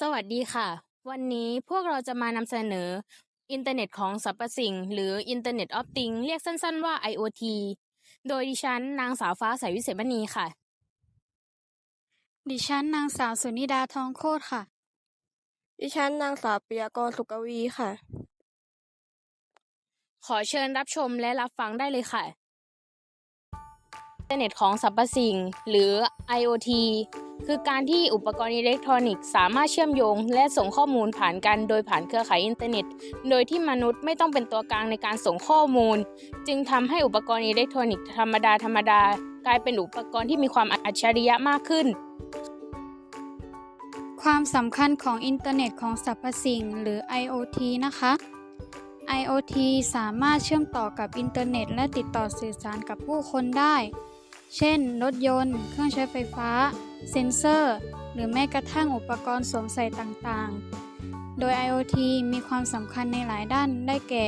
สวัสดีค่ะ วันนี้พวกเราจะมานำเสนอ อินเทอร์เน็ตของสรรพสิ่ง หรือ Internet of Things เรียกสั้นๆว่า IoT โดยดิฉันนางสาวฟ้าใสวิเศษมณีค่ะ ดิฉันนางสาวสุนิดาทองโคตรค่ะ ดิฉันนางสาวปิยากรสุกวีค่ะ ขอเชิญรับชมและรับฟังได้เลยค่ะ อินเทอร์เน็ตของสรรพสิ่ง หรือ IoT คือการที่อุปกรณ์อิเล็กทรอนิกส์สามารถเชื่อมโยง และส่งข้อมูลผ่านกันโดยผ่านเครือข่ายอินเทอร์เน็ต โดยที่มนุษย์ไม่ต้องเป็นตัวกลางในการส่งข้อมูล จึงทำให้อุปกรณ์อิเล็กทรอนิกส์ธรรมดาธรรมดากลายเป็นอุปกรณ์ที่มีความอัจฉริยะมากขึ้น ความสำคัญของอินเทอร์เน็ตของสรรพสิ่งหรือ IoT นะคะ IoT สามารถเชื่อมต่อกับอินเทอร์เน็ต และติดต่อสื่อสารกับผู้คนได้ เช่น รถยนต์ เครื่องใช้ไฟฟ้า เซ็นเซอร์ หรือแม้กระทั่งอุปกรณ์สวมใส่ต่างๆ โดย IoT มีความสำคัญในหลายด้านได้แก่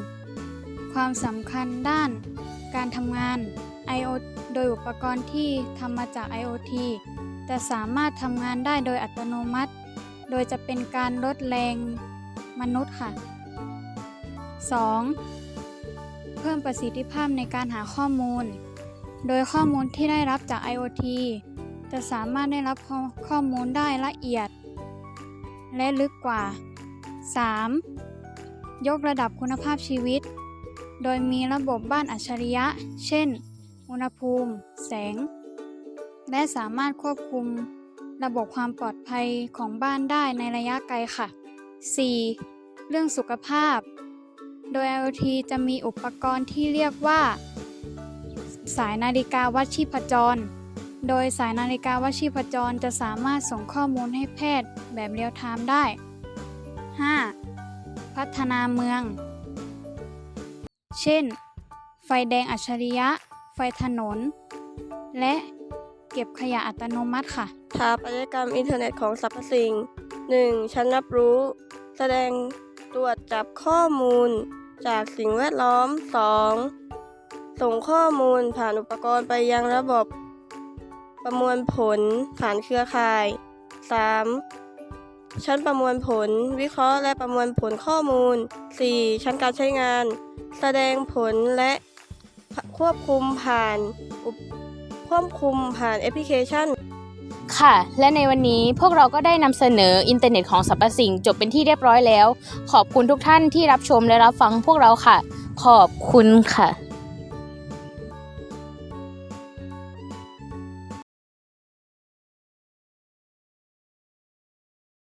1. ความสำคัญด้าน การทำงาน IO โดยอุปกรณ์ที่ทำมาจาก IoT จะสามารถทำงานได้โดยอัตโนมัติ โดยจะเป็นการลดแรงมนุษย์ค่ะ 2. เพิ่มประสิทธิภาพในการหาข้อมูล โดยข้อมูลที่ได้รับจาก IoT จะสามารถได้รับข้อมูลได้ละเอียด และลึกกว่า 3. ยกระดับคุณภาพชีวิต โดยมีระบบบ้านอัจฉริยะ เช่น อุณหภูมิ แสง และสามารถควบคุมระบบความปลอดภัยของบ้านได้ในระยะไกลค่ะ 4. เรื่องสุขภาพ โดย IoT จะมีอุปกรณ์ที่เรียกว่า สายนาฬิกาวัดชีพจร โดยสายนาฬิกาวัดชีพจรจะสามารถส่งข้อมูลให้แพทย์แบบเรียลไทม์ได้ 5. พัฒนาเมือง เช่น ไฟแดงอัจฉริยะ ไฟถนน และเก็บขยะอัตโนมัติค่ะสถาปัตยกรรมอินเทอร์เน็ตของสรรพสิ่ง 1. ชั้นรับรู้ แสดง ตรวจจับข้อมูล จากสิ่งแวดล้อม 2. ส่งข้อมูลผ่านอุปกรณ์ไปยังระบบ ประมวลผลผ่านเครือข่าย 3. ชั้นประมวลผล วิเคราะห์และประมวลผลข้อมูล 4. ชั้นการใช้งาน แสดงผลและควบคุมผ่านควบคุมผ่านแอปพลิเคชัน ค่ะ และในวันนี้พวกเราก็ได้นำเสนออินเทอร์เน็ตของสรรพสิ่งจบเป็นที่เรียบร้อยแล้ว ขอบคุณทุกท่านที่รับชมและรับฟังพวกเราค่ะ ขอบคุณค่ะ